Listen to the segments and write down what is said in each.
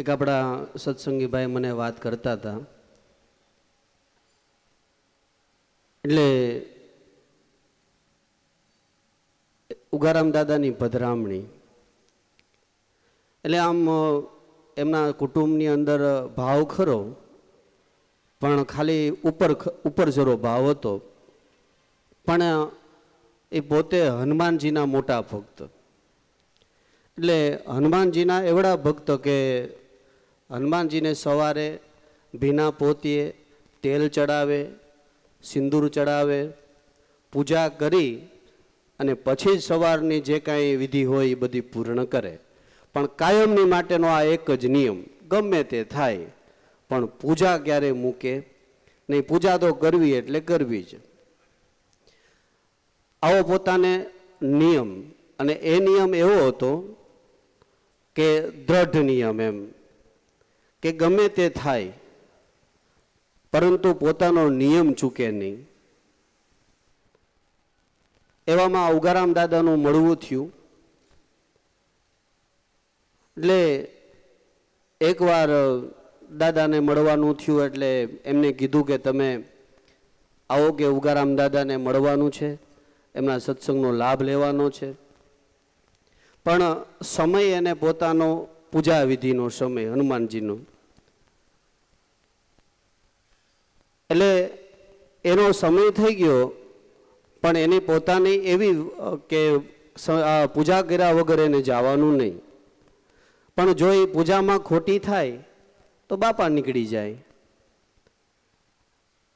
એક આપણા સત્સંગી ભાઈ મને વાત કરતા હતા. એટલે ઉગારામ દાદાની પધરામણી. એટલે આમ એમના કુટુંબની અંદર ભાવ ખરો, પણ ખાલી ઉપર ઉપર જરો ભાવ હતો. પણ એ પોતે હનુમાનજીના મોટા ભક્ત. એટલે હનુમાનજીના એવડા ભક્ત કે હનુમાનજીને સવારે ભીના પોતીએ તેલ ચડાવે, સિંદૂર ચડાવે, પૂજા કરી અને પછી જ સવારની જે કાંઈ વિધિ હોય એ બધી પૂર્ણ કરે. પણ કાયમની માટેનો આ એક જ નિયમ, ગમે તે થાય, પણ પૂજા ક્યારે મૂકે? નહીં, પૂજા તો કરવી એટલે કરવી જ. આવો પોતાને નિયમ, અને એ નિયમ એવો હતો કે દ્રઢ નિયમ એમ. કે ગમે તે થાય, પરંતુ પોતાનો નિયમ ચૂકે નહીં. એવામાં ઉગારામ દાદાનું મળવું થયું. એટલે એકવાર દાદાને મળવાનું થયું, એટલે એમને કીધું કે તમે આવો કે ઉગારામ દાદાને મળવાનું છે, એમના સત્સંગનો લાભ લેવાનો છે. પણ સમય એને પોતાનો પૂજા વિધિનો સમય, હનુમાનજીનો. એટલે એનો સમય થઈ ગયો, પણ એની પોતાની એવી કે પૂજા કર્યા વગર એને જવાનું નહીં. પણ જો એ પૂજામાં ખોટી થાય, તો બાપા નીકળી જાય.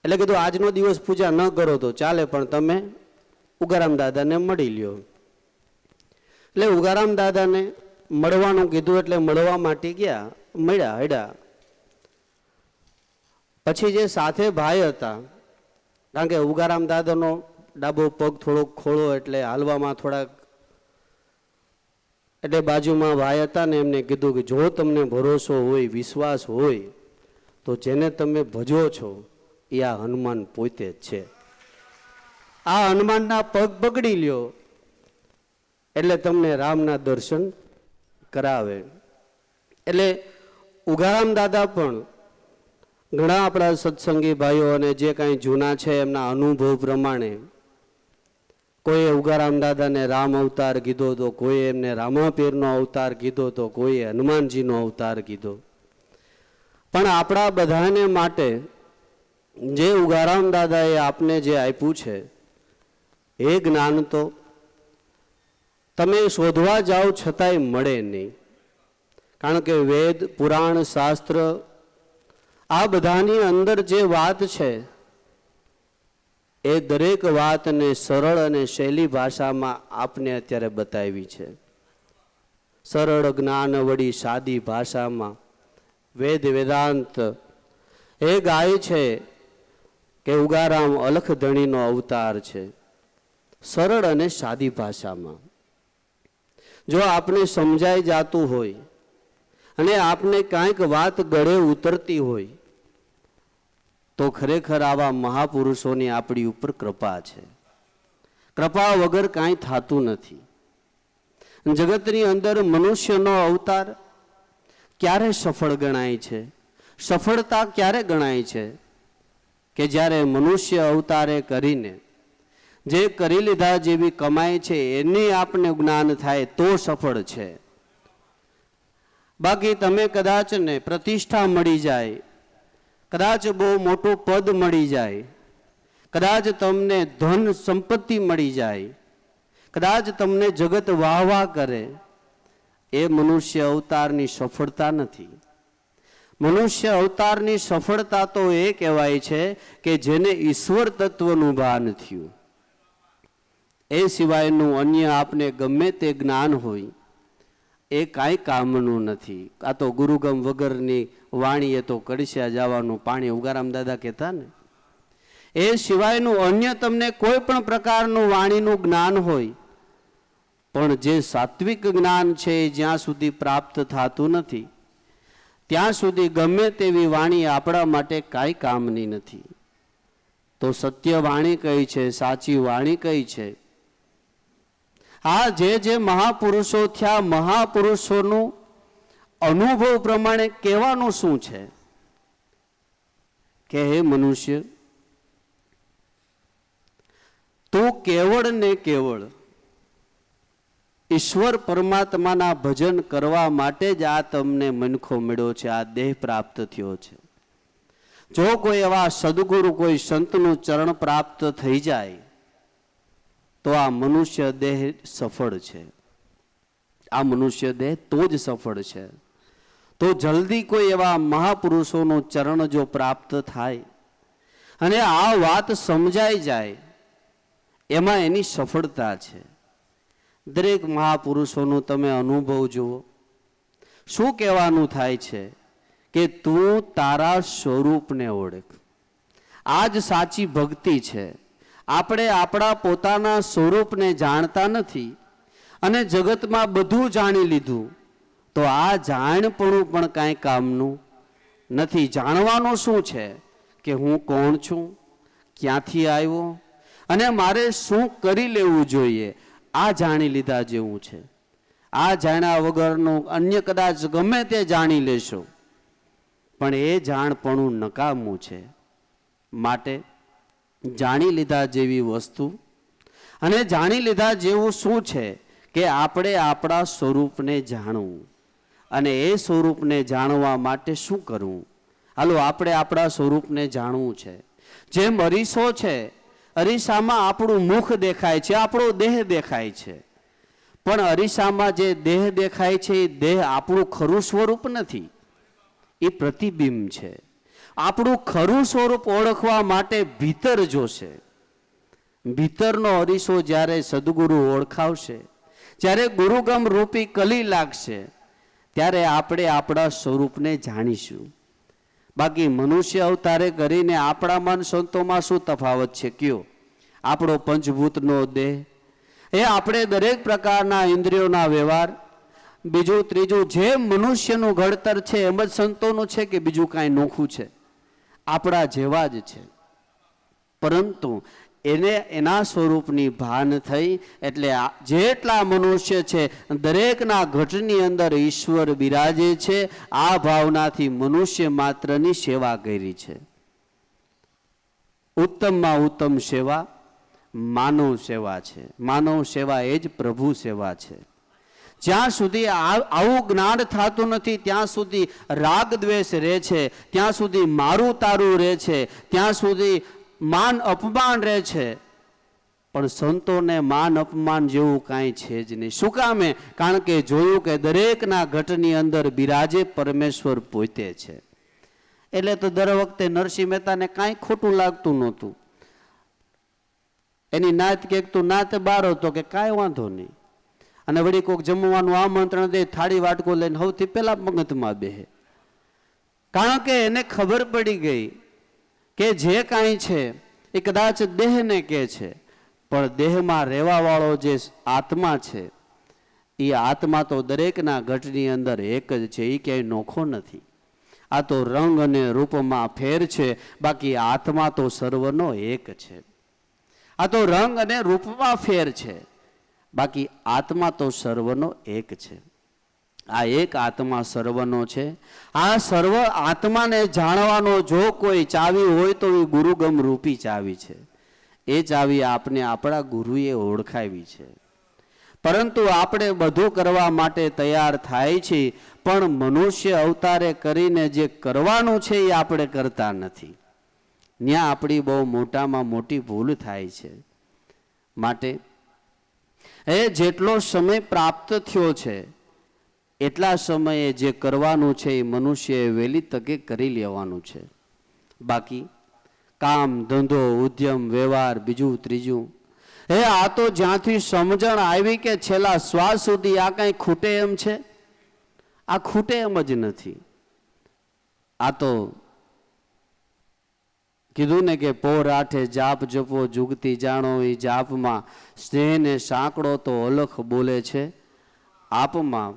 એટલે કીધું, આજનો દિવસ પૂજા ન કરો તો ચાલે, પણ તમે ઉગારામ દાદાને મળી લ્યો. એટલે ઉગારામ દાદાને મળવાનું કીધું એટલે મળવા માટે ગયા, મળ્યા, હડ્યા. પછી જે સાથે ભાઈ હતા, કારણ કે ઉગારામ દાદાનો ડાબો પગ થોડોક ખોળો એટલે હાલવામાં થોડાક, એટલે બાજુમાં ભાઈ હતા ને એમને કીધું કે જો તમને ભરોસો હોય, વિશ્વાસ હોય, તો જેને તમે ભજો છો, એ આ હનુમાન પોતે જ છે. આ હનુમાનના પગ પકડી લ્યો, એટલે તમને રામના દર્શન કરાવે. એટલે ઉગારામ દાદા પણ ઘણા આપણા સત્સંગી ભાઈઓ અને જે કાંઈ જૂના છે એમના અનુભવ પ્રમાણે કોઈએ ઉગારામ દાદાને રામ અવતાર કીધો તો કોઈએ એમને રામાપીરનો અવતાર કીધો તો કોઈએ હનુમાનજીનો અવતાર કીધો. પણ આપણા બધાને માટે જે ઉગારામ દાદાએ આપને જે આપ્યું છે, એ જ્ઞાન તો તમે શોધવા જાઓ છતાંય મળે નહીં. કારણ કે વેદ, પુરાણ, શાસ્ત્ર આ બધાની અંદર જે વાત છે, એ દરેક વાતને સરળ અને શૈલી ભાષામાં આપને અત્યારે બતાવી છે. સરળ જ્ઞાન વળી સાદી ભાષામાં વેદ વેદાંત એ ગાય છે કે ઉગારામ અલખ ધણીનો અવતાર છે. સરળ અને સાદી ભાષામાં. જો આપને સમજાઈ જાતું હોય અને આપને કાંઈક વાત ગળે ઉતરતી હોય, તો ખરેખર આવા મહાપુરુષોની આપણી ઉપર કૃપા છે. કૃપા વગર કાંઈ થતું નથી. જગતની અંદર મનુષ્યનો અવતાર ક્યારે સફળ ગણાય છે? સફળતા ક્યારે ગણાય છે? કે જ્યારે મનુષ્ય અવતારે કરીને જે કરી લીધા જેવી કમાય છે, એની આપને જ્ઞાન થાય તો સફળ છે. બાકી તમે કદાચ ને પ્રતિષ્ઠા મળી જાય, કદાચ બહુ મોટું પદ મળી જાય, કદાચ તમને ધન સંપત્તિ મળી જાય, કદાચ તમને જગત વાહ વાહ કરે, એ મનુષ્ય અવતારની સફળતા નથી. મનુષ્ય અવતારની સફળતા તો એ કહેવાય છે કે જેને ઈશ્વર તત્વનું ભાન થયું. એ સિવાયનું અન્ય આપને ગમે તે જ્ઞાન હોય, એ કાંઈ કામનું નથી. આ તો ગુરુગમ વગરની વાણીએ તો કડસ્યા જવાનું પાણી ઉગારામ દાદા કહેતા ને? એ સિવાયનું અન્ય તમને કોઈ પણ પ્રકારનું વાણીનું જ્ઞાન હોય, પણ જે સાત્વિક જ્ઞાન છે એ જ્યાં સુધી પ્રાપ્ત થતું નથી, ત્યાં સુધી ગમે તેવી વાણી આપણા માટે કાંઈ કામની નથી. તો સત્ય વાણી કઈ છે, સાચી વાણી કઈ છે? આ જે જે મહાપુરુષો થયા, મહાપુરુષોનું અનુભવ પ્રમાણે કહેવાનું શું છે? કે હે મનુષ્ય, તું કેવળ ને કેવળ ઈશ્વર પરમાત્માના ભજન કરવા માટે જ આ તમને મનખો મળ્યો છે, આ દેહ પ્રાપ્ત થયો છે. જો કોઈ એવા સદગુરુ, કોઈ સંતનું ચરણ પ્રાપ્ત થઈ જાય તો આ મનુષ્ય દેહ સફળ છે. આ મનુષ્ય દેહ તો જ સફળ છે. તો જલ્દી કોઈ એવા મહાપુરુષોનું ચરણ જો પ્રાપ્ત થાય અને આ વાત સમજાઈ જાય, એમાં એની સફળતા છે. દરેક મહાપુરુષોનું તમે અનુભવ જુઓ. શું કહેવાનું થાય છે કે તું તારા સ્વરૂપને ઓળખ. આ જ સાચી ભક્તિ છે. આપણે આપણા પોતાના સ્વરૂપને જાણતા નથી અને જગતમાં બધું જાણી લીધું, તો આ જાણપણું પણ કાંઈ કામનું નથી. જાણવાનું શું છે કે હું કોણ છું? ક્યાંથી આવ્યો? અને મારે શું કરી લેવું જોઈએ? આ જાણી લીધા જેવું છે. આ જાણ્યા વગરનું અન્ય કદાચ ગમે તે જાણી લેશો. પણ એ જાણપણું નકામું છે. માટે જાણી લીધા જેવી વસ્તુ અને જાણી લીધા જેવું શું છે કે આપણે આપણા સ્વરૂપને જાણવું અને એ સ્વરૂપને જાણવા માટે શું કરવું? હાલો, આપણે આપણા સ્વરૂપને જાણવું છે. જેમ અરીસો છે, અરીસામાં આપણું મુખ દેખાય છે, આપણો દેહ દેખાય છે. પણ અરીસામાં જે દેહ દેખાય છે, એ દેહ આપણું ખરું સ્વરૂપ નથી. એ પ્રતિબિંબ છે. આપણું ખરું સ્વરૂપ ઓળખવા માટે ભીતર જોશે. ભીતરનો અરીસો જ્યારે સદગુરુ ઓળખાવશે, જ્યારે ગુરુગમ રૂપી કલી લાગશે, ત્યારે આપણે આપણા સ્વરૂપને જાણીશું. બાકી મનુષ્ય અવતારે કરીને આપણા મન સંતોમાં શું તફાવત છે? કયો? આપણો પંચભૂતનો દેહ. એ આપણે દરેક પ્રકારના ઇન્દ્રિયોના વ્યવહાર. બીજું, ત્રીજું, જે મનુષ્યનું ઘડતર છે, એમ જ સંતોનું છે કે બીજું કાંઈ નોખું છે? આપણા જેવા જ છે. પરંતુ એને, એના સ્વરૂપની ભાન થઈ એટલે જેટલા મનુષ્ય છે, દરેકના ઘટની અંદર ઈશ્વર બિરાજે છે, આ ભાવનાથી મનુષ્ય માત્રની સેવા કરી છે. ઉત્તમમાં ઉત્તમ સેવા, માનવ સેવા છે. માનવ સેવા એ જ પ્રભુ સેવા છે. જ્યાં સુધી આવું જ્ઞાન થતું નથી, ત્યાં સુધી રાગ દ્વેષ રહે છે, ત્યાં સુધી મારું તારું રહે છે, ત્યાં સુધી માન અપમાન રહે છે. પણ સંતોને માન અપમાન જેવું કાંઈ છે જ નહીં. શું કામે કારણ કે જોયું કે દરેકના ઘટની અંદર બિરાજે પરમેશ્વર પોતે છે. એટલે તો દર વખતે નરસિંહ મહેતાને કાંઈ ખોટું લાગતું નહોતું. એની નાત કે તું નાત બાર હતો કે કાંઈ વાંધો નહીં. અને વળી કોઈક જમવાનું આમંત્રણ દે, થાળી વાટકો લઈને સૌથી પહેલા પંગતમાં બેહે. કારણ કે એને ખબર પડી ગઈ કે જે કાંઈ છે એ કદાચ દેહને કે છે, પણ દેહમાં રહેવાવાળો જે આત્મા છે એ આત્મા તો દરેકના ઘટની અંદર એક જ છે એ ક્યાંય નોખો નથી. આ તો રંગ અને રૂપમાં ફેર છે, બાકી આત્મા તો સર્વનો એક છે. આ તો રંગ અને રૂપમાં ફેર છે. બાકી આત્મા તો સર્વનો એક છે. આ એક આત્મા સર્વનો છે. આ સર્વ આત્માને જાણવાનો જો કોઈ ચાવી હોય તો એ ગુરુગમ રૂપી ચાવી છે. એ ચાવી આપને આપણા ગુરુએ ઓળખાવી છે. પરંતુ આપણે બધું કરવા માટે તૈયાર થાય છે, પણ મનુષ્ય અવતારે કરીને જે કરવાનું છે એ આપણે કરતા નથી. ત્યાં આપણી બહુ મોટામાં મોટી ભૂલ થાય છે. માટે એ જેટલો સમય પ્રાપ્ત થયો છે, એટલા સમયે જે કરવાનું છે એ મનુષ્યએ વહેલી તકે કરી લેવાનું છે. બાકી, કામ, ધંધો, ઉદ્યમ, વ્યવહાર, બીજું, ત્રીજું. હે, આ તો જ્યાંથી સમજણ આવી કે છેલ્લા શ્વાસ સુધી આ કાંઈ ખૂટે એમ છે? આ ખૂટે એમ જ નથી. આ તો કીધું ને કે પોર આઠે જાપ જપો, જુગતી જાણો એ જાપમાં સ્નેહ ને સાંકડો તો અલખ બોલે છે આપમાં.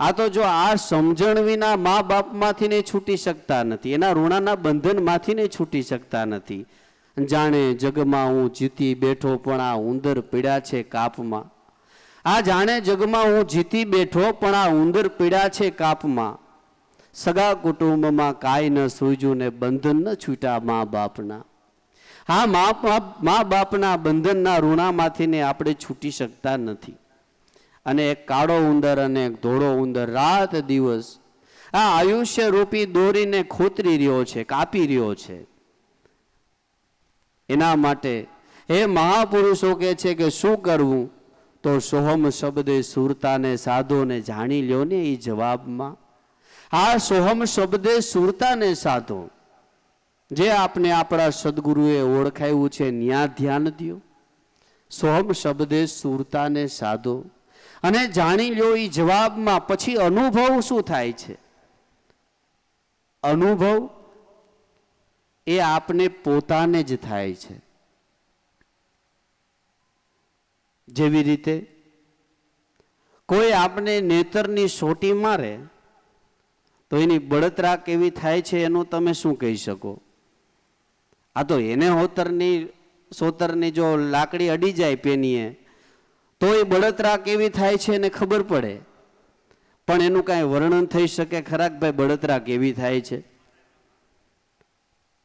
આ તો જો આ સમજણ વિના મા બાપમાંથી નહીં છૂટી શકતા નથી, એના ઋણાના બંધનમાંથી નહીં છૂટી શકતા નથી. જાણે જગમાં હું જીતી બેઠો પણ આ ઉંદર પીડા છે કાપમાં. આ જાણે જગમાં હું જીતી બેઠો પણ આ ઉંદર પીડા છે કાપમાં. સગા કુટુંબમાં કાંઈ ન સૂજ્યું ને બંધન ન છૂટા મા બાપના. હા, મા મા બાપના બંધનના ઋણામાંથીને આપણે છૂટી શકતા નથી. અને એક કાળો ઉંદર અને એક ધોળો ઉંદર રાત દિવસ આ આયુષ્ય રૂપી દોરીને ખોતરી રહ્યો છે, કાપી રહ્યો છે. એના માટે હે મહાપુરુષો કહે છે કે શું કરવું? તો સોહમ શબ્દે સુરતાને, સાધોને જાણી લ્યો ને એ જવાબમાં. આ સોહમ શબ્દે સુરતાને સાધો. જે આપને આપણા સદગુરુએ ઓળખાયું છે, ન્યા ધ્યાન દ્યો. સોહમ શબ્દે સુરતાને સાધો. અને જાણી લ્યો એ જવાબમાં પછી અનુભવ શું થાય છે? અનુભવ એ આપને પોતાને જ થાય છે. જેવી રીતે કોઈ આપને નેતરની સોટી મારે તો એની બળતરા કેવી થાય છે એનું તમે શું કહી શકો? આ તો એને હોતરની, સોતરની જો લાકડી અડી જાય પેનીએ, તો એ બળતરા કેવી થાય છે એને ખબર પડે. પણ એનું કાંઈ વર્ણન થઈ શકે? ખરાક ભાઈ, બળતરા કેવી થાય છે?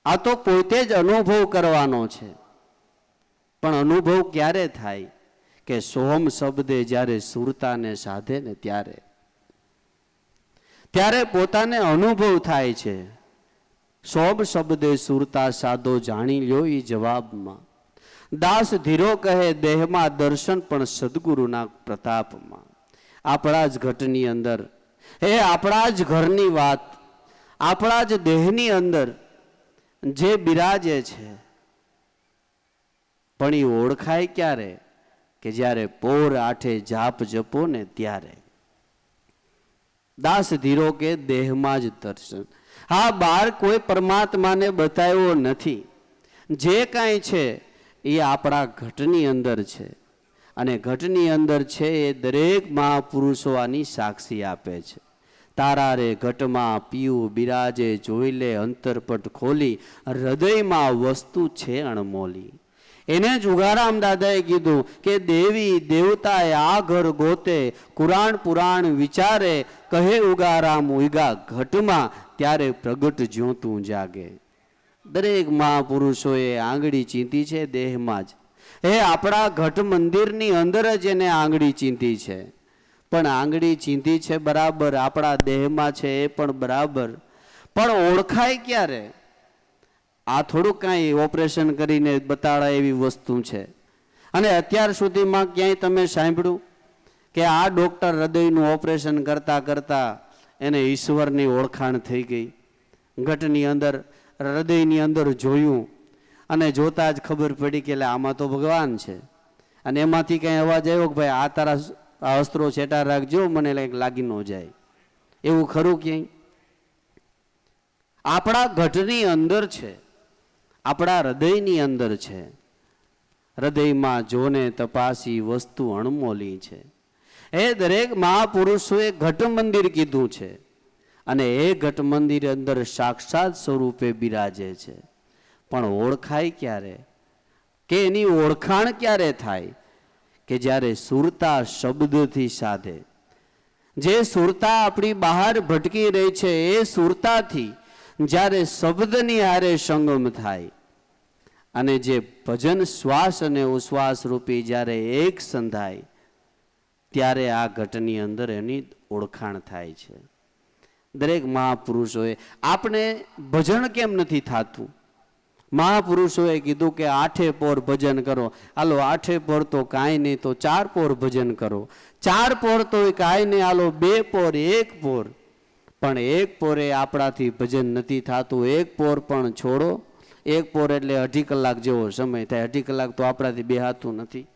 આ તો પોતે જ અનુભવ કરવાનો છે. પણ અનુભવ ક્યારે થાય? કે સોહમ શબ્દે જ્યારે સુરતાને સાધે ને ત્યારે. ત્યારે પોતાને અનુભવ થાય છે. સોબ શબ્દે સુરતા સાધો જાણી લ્યો એ જવાબમાં. દાસ ધીરો કહે દેહમાં દર્શન પણ સદગુરુના પ્રતાપમાં. આપણા જ ઘટની અંદર. એ આપણા જ ઘરની વાત. આપણા જ દેહની અંદર. જે બિરાજે છે. પણ એ ઓળખાય ક્યારે? કે જ્યારે પોર આઠે જાપ જપો ને ત્યારે. દાસ ધીરો કે દેહમાં જ દર્શન હા, બાર કોઈ પરમાત્માને બતાવ્યો નથી. જે કાંઈ છે એ આપણા ઘટની અંદર છે. અને ઘટની અંદર છે એ દરેક મહાપુરુષો આની સાક્ષી આપે છે. તારા રે ઘટમાં પીવું બિરાજે જોઈ લે અંતરપટ ખોલી, હૃદયમાં વસ્તુ છે અણમોલી. એને જ ઉગારામ દાદાએ કીધું કે, દેવી, દેવતાએ આ ઘર ગોતે, કુરાણ પુરાણ વિચારે, કહે ઉગારામ ઉગા ઘટમાં, ત્યારે પ્રગટ જ્યોતું જાગે. દરેક મહાપુરુષોએ આંગળી ચીંધી છે દેહમાં જ. એ આપણા ઘટ મંદિરની અંદર જ એને આંગળી ચીંધી છે. પણ આંગળી ચીંધી છે બરાબર આપણા દેહમાં છે એ પણ બરાબર. પણ ઓળખાય ક્યારે? આ થોડુંક કાંઈ ઓપરેશન કરીને બતાડા એવી વસ્તુ છે. અને અત્યાર સુધીમાં ક્યાંય તમે સાંભળ્યું કે આ ડૉક્ટર હૃદયનું ઓપરેશન કરતાં કરતાં એને ઈશ્વરની ઓળખાણ થઈ ગઈ. ઘટની અંદર, હૃદયની અંદર જોયું અને જોતાં જ ખબર પડી કે એટલે આમાં તો ભગવાન છે. અને એમાંથી કંઈ અવાજ આવ્યો કે ભાઈ આ તારા આ અસ્ત્રો છેટા રાખજો, મને કંઈક લાગી ન જાય. એવું ખરું ક્યાંય? આપણા ઘટની અંદર છે. આપણા હૃદયની અંદર છે. હૃદયમાં જોને તપાસી વસ્તુ અણમોલી છે. એ દરેક મહાપુરુષોએ ઘટ મંદિર કીધું છે અને એ ઘટ મંદિર અંદર સાક્ષાત સ્વરૂપે બિરાજે છે. પણ ઓળખાય ક્યારે? કે એની ઓળખાણ ક્યારે થાય? કે જ્યારે સુરતા શબ્દથી સાધે. જે સુરતા આપણી બહાર ભટકી રહી છે એ સુરતાથી જ્યારે શબ્દની હારે સંગમ થાય. અને જે ભજન શ્વાસ અને ઉશ્વાસ રૂપી જ્યારે એક સંધાય, ત્યારે આ ઘટની અંદર એની ઓળખાણ થાય છે. દરેક મહાપુરુષોએ, આપણે ભજન કેમ નથી થતું? મહાપુરુષોએ કીધું કે આઠે પોર ભજન કરો. હાલો, આઠે પોર તો કાંઈ નહીં, તો ચાર પોર ભજન કરો. ચાર પોર તો કાંઈ નહીં, હાલો, બે પોર, એક પોર. પણ એક પોરે આપણાથી ભજન નથી થતું, એક પોર પણ છોડો. એક પોર એટલે અઢી કલાક જેવો સમય થાય. અઢી કલાક તો આપણાથી બેહાતું નથી.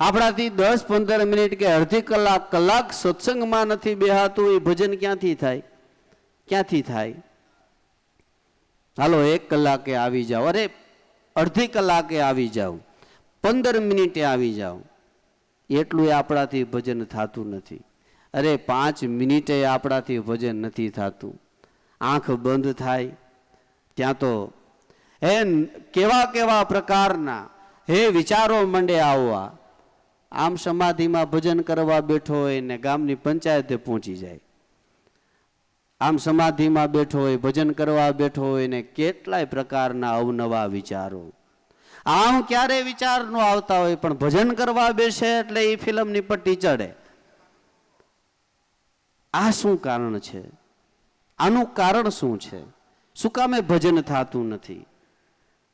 આપણાથી દસ પંદર મિનિટ કે અડધી કલાક કલાક સત્સંગમાં નથી બેહાતું, એ ભજન ક્યાંથી થાય? ક્યાંથી થાય? હાલો, એક કલાકે આવી જાઓ. અરે, અડધી કલાકે આવી જાઓ. પંદર મિનિટે આવી જાઓ. એટલું આપણાથી ભજન થતું નથી. અરે, પાંચ મિનિટે આપણાથી ભજન નથી થતું. આંખ બંધ થાય. ત્યાં તો હે કેવા કેવા પ્રકારના હે વિચારો મંડે આવવા. આમ સમાધિમાં ભજન કરવા બેઠો હોય ને ગામની પંચાયતે પહોંચી જાય. આમ સમાધિમાં બેઠો હોય, ભજન કરવા બેઠો હોય ને કેટલાય પ્રકારના અવનવા વિચારો. આમ ક્યારે વિચાર નો આવતા હોય, પણ ભજન કરવા બેસે એટલે એ ફિલ્મની પટ્ટી ચડે. આ શું કારણ છે? આનું કારણ શું છે? શું કામે ભજન થતું નથી?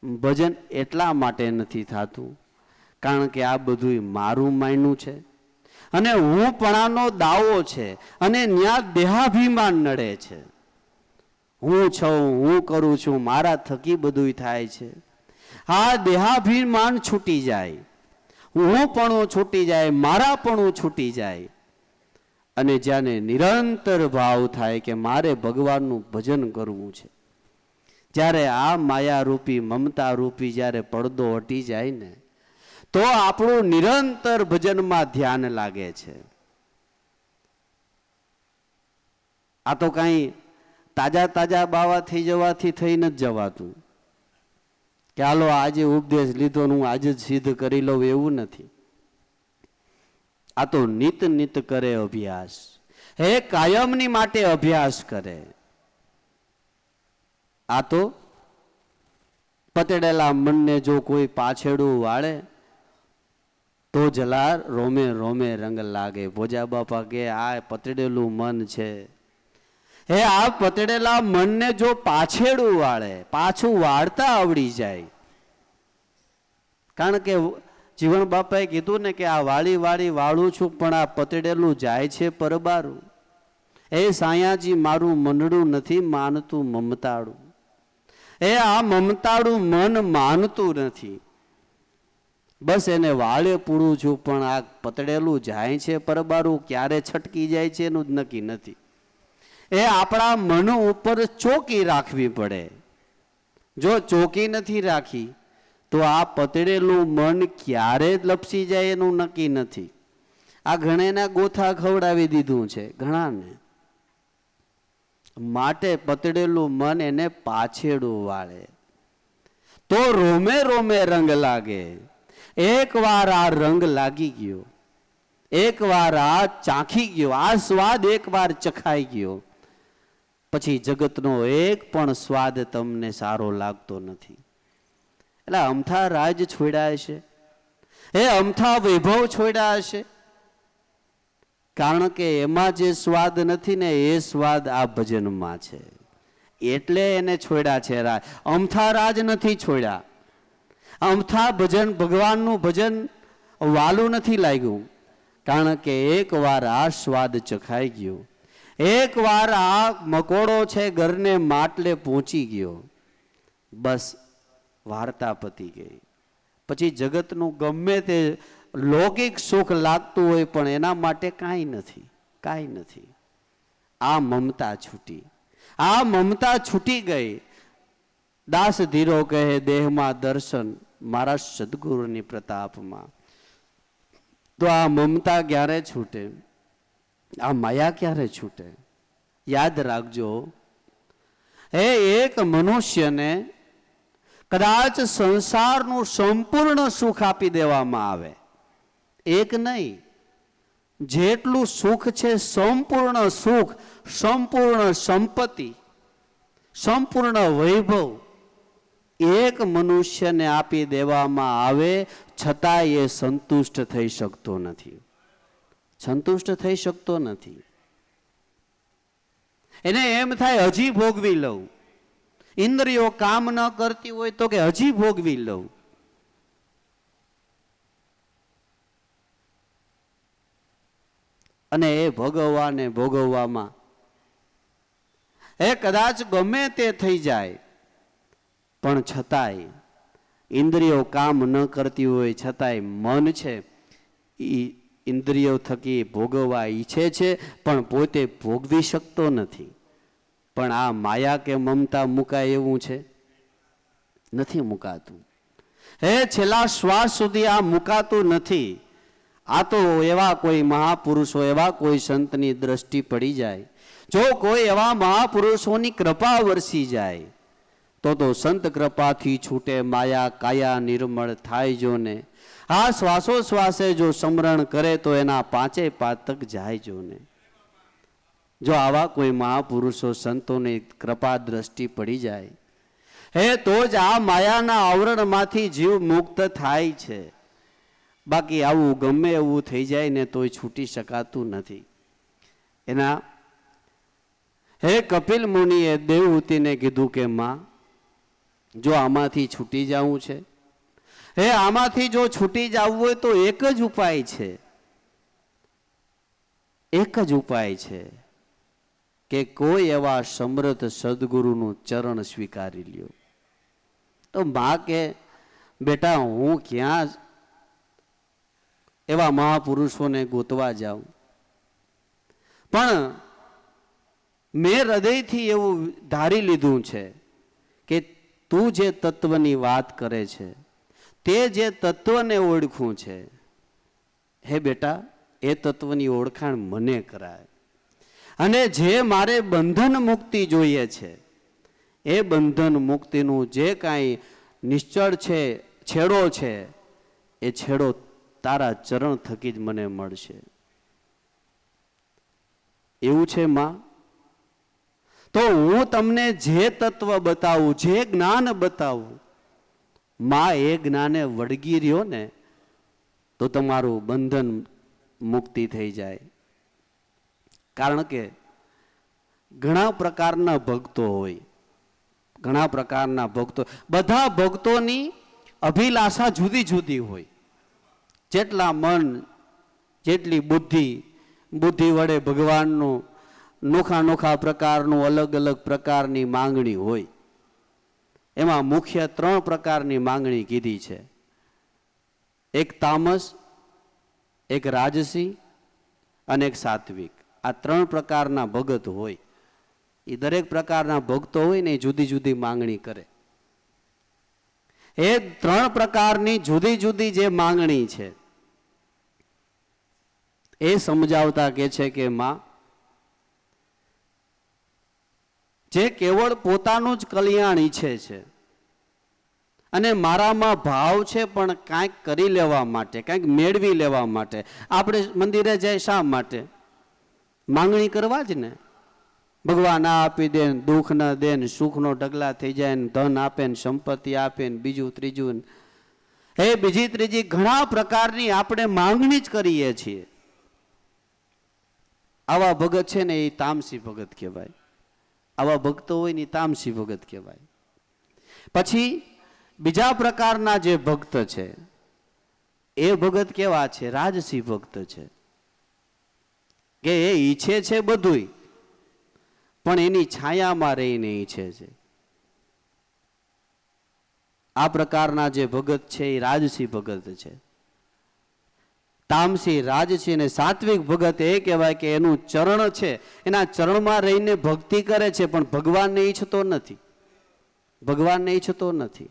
ભજન એટલા માટે નથી થતું, કારણ કે આ બધું મારું માયનું છે. અને હું પણાનો દાવો છે, અને ન્યા દેહાભિમાન નડે છે. હું છું, હું કરું છું, મારા થકી બધું થાય છે. આ દેહાભિમાન છૂટી જાય. હું પણ છૂટી જાય, મારા પણ છૂટી જાય. અને જ્યાંને નિરંતર ભાવ થાય કે મારે ભગવાનનું ભજન કરવું છે. જ્યારે આ માયારૂપી મમતા રૂપી જ્યારે પડદો હટી જાય ને, તો આપણું નિરંતર ભજનમાં ધ્યાન લાગે છે. આ તો કાંઈ તાજા તાજા બાવા થઈ જવાથી થઈ નથી જવાતું. કે હાલો આજે ઉપદેશ લીધો હું આજે જ સિદ્ધ કરી લઉં એવું નથી. આ તો નિત નિત કરે અભ્યાસ. હે કાયમની માટે અભ્યાસ કરે. આ તો પતડેલા મનને જો કોઈ પાછેડું વાળે, તો જલાર રોમે રોમે રંગ લાગે. ભોજા બાપા કે, આ પતડેલું મન છે. હે, આ પતડેલા મનને જો પાછેડું વાળે, પાછું વાળતા આવડી જાય. કારણ કે જીવન બાપાએ કીધું ને કે, આ વાળી વાળી વાળું છું, પણ આ પતડેલું જાય છે પરબારું. એ સાયાજી મારું મનડું નથી, માનતું મમતાડું એ આ મમતાળું મન માનતું નથી. બસ એને વાળે પૂરું છું, પણ આ પતડેલું જાય છે પરબારું, ક્યારે છટકી જાય છે એનું જ નક્કી નથી. એ આપણા મન ઉપર ચોકી રાખવી પડે. જો ચોકી નથી રાખી, તો આ પતડેલું મન ક્યારે લપસી જાય એનું નક્કી નથી. આ ઘણેના ગોથા ખવડાવી દીધું છે, ઘણાને. માટે પતડેલું મન એને પાછેડું વાળે. તો રોમે રોમે રંગ લાગે. એકવાર આ રંગ લાગી ગયો. એકવાર આ ચાખી ગયો. આ સ્વાદ એકવાર ચખાઈ ગયો. પછી જગતનો એક પણ સ્વાદ તમને સારો લાગતો નથી. એટલે અમથા રાજ છોડ્યા હશે. એ અમથા વૈભવ છોડ્યા હશે. કારણ કે એમાં જે સ્વાદ નથી ને એ સ્વાદ આ ભજનમાં છે. એટલે એને છોડ્યા છે રાજ. અમથા રાજ નથી છોડ્યા. અમથા ભજન, ભગવાનનું ભજન વાલું નથી લાગ્યું. કારણ કે એકવાર આ સ્વાદ ચખાઈ ગયો. એકવાર આ મકોડો છે ઘરને માટલે પહોંચી ગયો. બસ વાર્તા પતી ગઈ. પછી જગતનું ગમે તે લૌકિક સુખ લાગતું હોય પણ એના માટે કાંઈ નથી કાંઈ નથી. આ મમતા છૂટી. આ મમતા છૂટી ગઈ. દાસ ધીરો કહે દેહમાં દર્શન મારા સદગુરુની પ્રતાપમાં. તો આ મમતા ક્યારે છૂટે? આ માયા ક્યારે છૂટે? યાદ રાખજો. એ એક મનુષ્યને કદાચ સંસારનું સંપૂર્ણ સુખ આપી દેવામાં આવે. એક નહીં, જેટલું સુખ છે સંપૂર્ણ સુખ, સંપૂર્ણ સંપત્તિ, સંપૂર્ણ વૈભવ, એક મનુષ્યને આપી દેવામાં આવે છતાં એ સંતુષ્ટ થઈ શકતો નથી. સંતુષ્ટ થઈ શકતો નથી. એને એમ થાય, હજી ભોગવી લઉં. ઇન્દ્રિયો કામ ન કરતી હોય તો કે, હજી ભોગવી લઉં. અને એ ભોગવવાને ભોગવવામાં. એ કદાચ ગમે તે થઈ જાય, પણ છતાંય ઇન્દ્રિયો કામ ન કરતી હોય, છતાંય મન છે એ ઇન્દ્રિયો થકી ભોગવવા ઈચ્છે છે, પણ પોતે ભોગવી શકતો નથી. પણ આ માયા કે મમતા મુકાય એવું છે? નથી મુકાતું. હે, છેલ્લા શ્વાસ સુધી આ મુકાતું નથી. આ તો એવા કોઈ મહાપુરુષો, એવા કોઈ સંતની દ્રષ્ટિ પડી જાય. જો કોઈ એવા મહાપુરુષોની કૃપા વરસી જાય, તો તો સંત કૃપાથી છૂટે માયા, કાયા, નિર્મળ થાય જો ને. આ શ્વાસોશ્વાસે જો સમરણ કરે તો એના પાંચે પાતક જાય જો ને. જો આવા કોઈ મહાપુરુષો સંતોની કૃપા દ્રષ્ટિ પડી જાય, હે તો જ આ માયાના આવરણમાંથી જીવ મુક્ત થાય છે. બાકી આવું ગમે એવું થઈ જાય ને તોય છૂટી શકાતું નથી. એના, હે કપિલ મુનિએ દેવહૂતિને કીધું કે માં, જો આમાંથી છૂટી જવું છે, હે આમાંથી જો છૂટી જવું હોય તો એક જ ઉપાય છે. એક જ ઉપાય છે કે કોઈ એવા સમૃદ્ધ સદગુરુનું ચરણ સ્વીકારી લ્યો. તો મા કે, બેટા, હું ક્યાં એવા મહાપુરુષોને ગોતવા જાઉં. પણ મેં હૃદયથી એવું ધારી લીધું છે કે તું જે તત્વની વાત કરે છે, તે જે તત્વને ઓળખું છે, હે બેટા, એ તત્વની ઓળખાણ મને કરાય. અને જે મારે બંધન મુક્તિ જોઈએ છે, એ બંધન મુક્તિનું જે કાંઈ નિશ્ચળ છે, છેડો છે, એ છેડો તારા ચરણ થકી જ મને મળશે. એવું છે માં? તો હું તમને જે તત્વ બતાવું, જે જ્ઞાન બતાવું, માં એ જ્ઞાને વળગી રહ્યો ને, તો તમારું બંધન મુક્તિ થઈ જાય. કારણ કે ઘણા પ્રકારના ભક્તો હોય, ઘણા પ્રકારના ભક્તો, બધા ભક્તોની અભિલાષા જુદી જુદી હોય. જેટલા મન, જેટલી બુદ્ધિ બુદ્ધિ વડે ભગવાનનું નોખા નોખા પ્રકારનું અલગ અલગ પ્રકારની માંગણી હોય. એમાં મુખ્ય ત્રણ પ્રકારની માંગણી કીધી છે. એક તામસ, એક રાજસી અને એક સાત્વિક. આ ત્રણ પ્રકારના ભગત હોય. એ દરેક પ્રકારના ભક્તો હોય ને એ જુદી જુદી માંગણી કરે. એ ત્રણ પ્રકારની જુદી જુદી જે માંગણી છે, એ સમજાવતા કે છે કે માં, જે કેવળ પોતાનું જ કલ્યાણ ઈચ્છે છે, અને મારામાં ભાવ છે પણ કાંઈક કરી લેવા માટે, કાંઈક મેળવી લેવા માટે. આપણે મંદિરે જાય શા માટે? માંગણી કરવા જ ને. ભગવાન આ આપી દે ને દુઃખ ન દે ને સુખનો ઢગલા થઈ જાય ને ધન આપે ને સંપત્તિ આપે ને બીજું ત્રીજું. એ બીજી ત્રીજી ઘણા પ્રકારની આપણે માંગણી જ કરીએ છીએ. આવા ભગત છે ને એ તામસી ભગત કહેવાય. આવા ભક્તો હોય ને તામસી ભગત કહેવાય. પછી બીજા પ્રકારના જે ભક્ત છે, એ ભગત કેવા છે? રાજસી ભક્ત છે. કે એ ઈચ્છે છે બધુંય. પણ એની છાયામાં રહીને ઈચ્છે છે. આ પ્રકારના જે ભગત છે એ રાજસી ભગત છે. તામસી રાજસિંહ અને સાત્વિક ભગત એ કહેવાય કે એનું ચરણ છે. એના ચરણમાં રહીને ભક્તિ કરે છે, પણ ભગવાનને ઈચ્છતો નથી. ભગવાનને ઈચ્છતો નથી.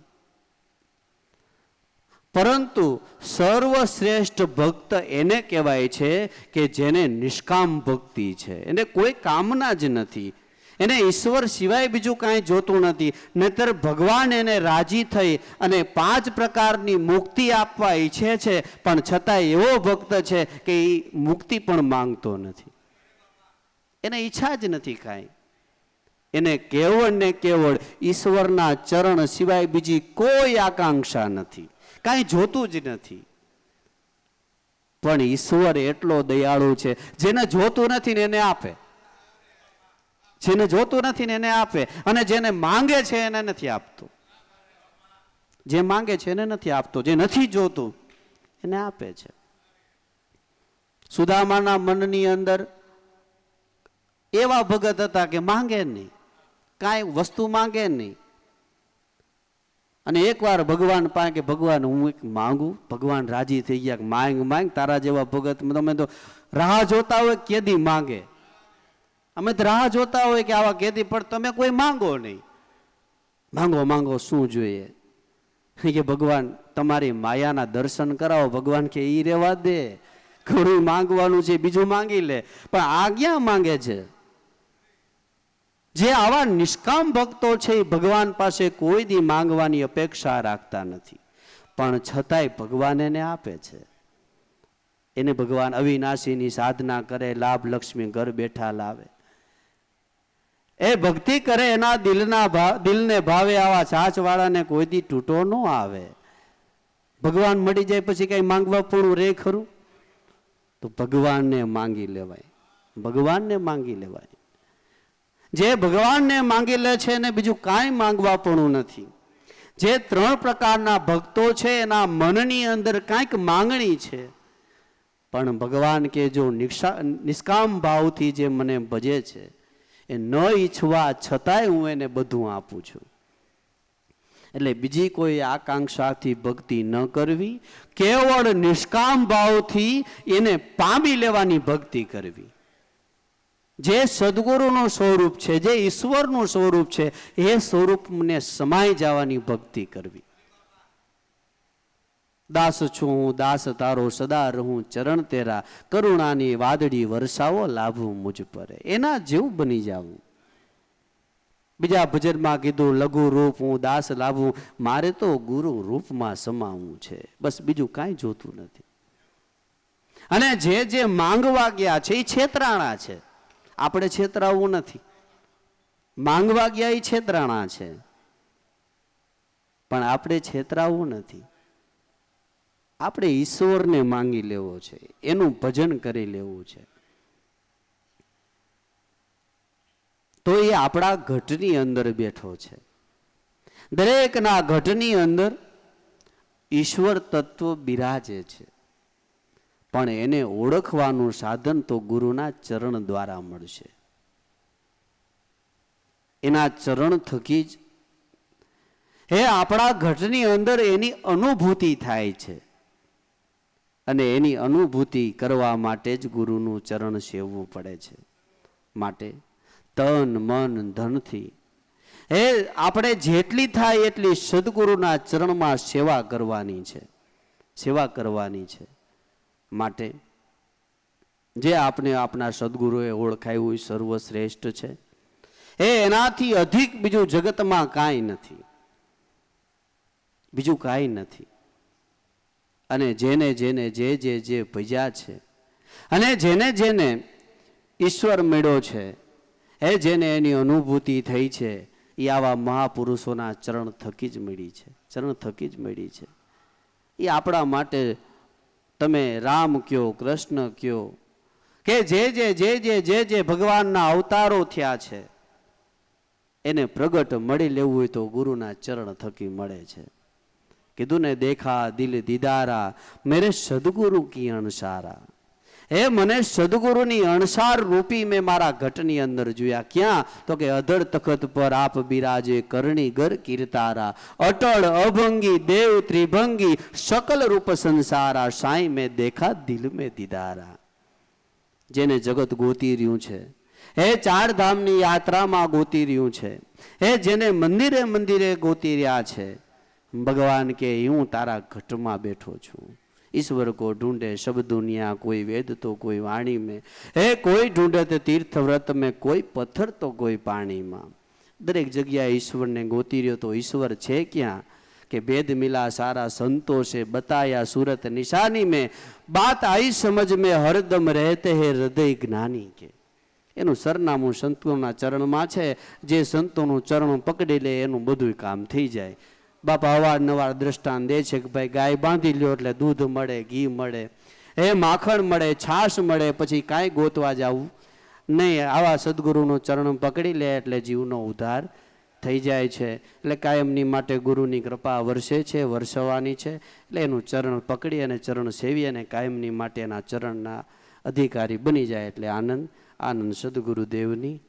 પરંતુ સર્વશ્રેષ્ઠ ભક્ત એને કહેવાય છે કે જેને નિષ્કામ ભક્તિ છે. એને કોઈ કામના જ નથી. એને ઈશ્વર સિવાય બીજું કાંઈ જોતું નથી. નહીતર ભગવાન એને રાજી થઈ અને પાંચ પ્રકારની મુક્તિ આપવા ઈચ્છે છે, પણ છતાં એવો ભક્ત છે કે એ મુક્તિ પણ માંગતો નથી. એને ઈચ્છા જ નથી કાંઈ. એને કેવળ ને કેવળ ઈશ્વરના ચરણ સિવાય બીજી કોઈ આકાંક્ષા નથી. કાંઈ જોતું જ નથી. પણ ઈશ્વર એટલો દયાળુ છે, જેને જોતું નથી ને એને આપે. જેને જોતું નથી ને એને આપે. અને જેને માંગે છે એને નથી આપતું. જે માંગે છે એને નથી આપતો. જે નથી જોતું, એને આપે છે. સુદામાના મનની અંદર એવા ભગત હતા કે માંગે નહીં. કાંઈ વસ્તુ માંગે નહીં. અને એકવાર ભગવાન પાસે કે, ભગવાન, હું એક માંગુ. ભગવાન રાજી થઈ ગયા માંગ માંગ. તારા જેવા ભગત, તમે તો રાહ જોતા હોય કેદી માંગે? અમે તો રાહ જોતા હોય કે આવા કેદી, પણ તમે કોઈ માંગો નહીં. માંગો માંગો, શું જોઈએ? કે ભગવાન, તમારી માયાના દર્શન કરાવો, ભગવાન કે એ રેવા દે. ઘણું માંગવાનું છે, બીજું માંગી લે. પણ આ ક્યાં માંગે છે? જે આવા નિષ્કામ ભક્તો છે એ ભગવાન પાસે કોઈ દી માંગવાની અપેક્ષા રાખતા નથી. પણ છતાંય ભગવાન એને આપે છે. એને ભગવાન અવિનાશીની સાધના કરે, લાભ લક્ષ્મી ઘર બેઠા લાવે. એ ભક્તિ કરે એના દિલના ભાવ દિલને ભાવે આવા છાછવાળાને કોઈ દી તૂટો ન આવે. ભગવાન મળી જાય પછી કંઈ માંગવા પૂરું રે ખરું? તો ભગવાનને માંગી લેવાય. ભગવાનને માંગી લેવાય. જે ભગવાનને માંગી લે છે એને બીજું કાંઈ માંગવા પણ નથી. જે ત્રણ પ્રકારના ભક્તો છે એના મનની અંદર કાંઈક માંગણી છે. પણ ભગવાન કે જો નિષ્કામ ભાવથી જે મને ભજે છે એ ન ઈચ્છવા છતાંય હું એને બધું આપું છું. એટલે બીજી કોઈ આકાંક્ષાથી ભક્તિ ન કરવી, કેવળ નિષ્કામ ભાવથી એને પામી લેવાની ભક્તિ કરવી. જે સદગુરુનું સ્વરૂપ છે, જે ઈશ્વરનું સ્વરૂપ છે, એ સ્વરૂપને સમાઈ જવાની ભક્તિ કરવી. દાસ છું, દાસ તારો સદા રહું, ચરણ તેરા, કરુણાની વાદળી વરસાવો લાભવું મુજ પરે. એના જેવું બની જાવું. બીજા ભજનમાં કીધું, લઘુ રૂપ હું દાસ લાભું, મારે તો ગુરુ રૂપમાં સમાવવું છે. બસ બીજું કાંઈ જોતું નથી. અને જે જે માંગવા ગયા છે એ છેતરાણા છે. આપણે છેતરાવું નથી. માંગવા ગયા એ છેતરાણા છે. પણ આપણે છેતરાવું નથી. આપણે ઈશ્વરને માંગી લેવો છે, એનું ભજન કરી લેવું છે. તો એ આપણા ઘટની અંદર બેઠો છે. દરેકના ઘટની અંદર ઈશ્વર તત્વ બિરાજે છે. પણ એને ઓળખવાનું સાધન તો ગુરુના ચરણ દ્વારા મળશે. એના ચરણ થકી જ, હે આપણા ઘટની અંદર એની અનુભૂતિ થાય છે. અને એની અનુભૂતિ કરવા માટે જ ગુરુનું ચરણ સેવવું પડે છે. માટે તન, મન, ધનથી. હે, આપણે જેટલી થાય એટલી સદગુરુના ચરણમાં સેવા કરવાની છે. સેવા કરવાની છે. માટે જે આપણે આપણા સદગુરુએ ઓળખાયું સર્વશ્રેષ્ઠ છે. એ એનાથી અધિક બીજું જગતમાં કાંઈ નથી. બીજું કાંઈ નથી. અને જેને જેને જે જે જે ભજ્યા છે. અને જેને જેને ઈશ્વર મેળ્યો છે, એ જેને એની અનુભૂતિ થઈ છે એ આવા મહાપુરુષોના ચરણ થકી જ મળી છે, ચરણ થકી જ મળી છે. એ આપણા માટે તમે રામ કયો, કૃષ્ણ કયો, કે જે જે જે જે જે જે ભગવાનના અવતારો થયા છે, એને પ્રગટ મળી લેવું હોય તો ગુરુના ચરણ થકી મળે છે. કીધું ને, દેખા દિલ દીદારા, મેરે સદગુરુ કી અણસારા. હે મને સદગુરુની અણસાર રૂપી મેં મારા ઘટની અંદર જોયા. ક્યાં? તો કે અધર તખત પર આપ બિરાજે કરણી ગર કીર્તારા. અટળ, અભંગી, દેવ ત્રિભંગી, સકલ રૂપ સંસારા. સાંઈ મેં દેખા, દિલ મેં દીદારા. જેને જગત ગોતી રહ્યું છે. હે ચાર ધામની યાત્રામાં ગોતી રહ્યું છે. હે જેને મંદિરે મંદિરે ગોતી રહ્યા છે. ભગવાન કે હું તારા ઘટમાં બેઠો છું. ઈશ્વર કો ઢૂંઢે શબ દુનિયા, કોઈ વેદ તો કોઈ વાણી મેં. હે, કોઈ ઢૂંઢે તે તીર્થ વ્રત મેં, કોઈ પથ્થર તો કોઈ પાણીમાં. દરેક જગ્યાએ ઈશ્વરને ગોતી રહ્યો તો ઈશ્વર છે ક્યાં? કે ભેદ મિલા સારા સંતોષે, બતાયા સુરત નિશાની મેં. બાત આઈ સમજ મેં, હરદમ રહેતે હે હૃદય જ્ઞાની કે. એનું સરનામું સંતોના ચરણમાં છે. જે સંતોનું ચરણ પકડી લે, એનું બધું કામ થઈ જાય. બાપા અવારનવાર દ્રષ્ટાંત દે છે કે ભાઈ ગાય બાંધી લ્યો એટલે દૂધ મળે, ઘી મળે. એ માખણ મળે, છાશ મળે, પછી કાંઈ ગોતવા જવું નહીં. આવા સદગુરુનું ચરણ પકડી લે એટલે જીવનો ઉદ્ધાર થઈ જાય છે. એટલે કાયમની માટે ગુરુની કૃપા વર્ષે છે વર્ષવાની છે. એટલે એનું ચરણ પકડી અને ચરણ સેવી અને કાયમની માટે એના ચરણના અધિકારી બની જાય એટલે આનંદ આનંદ સદગુરુદેવની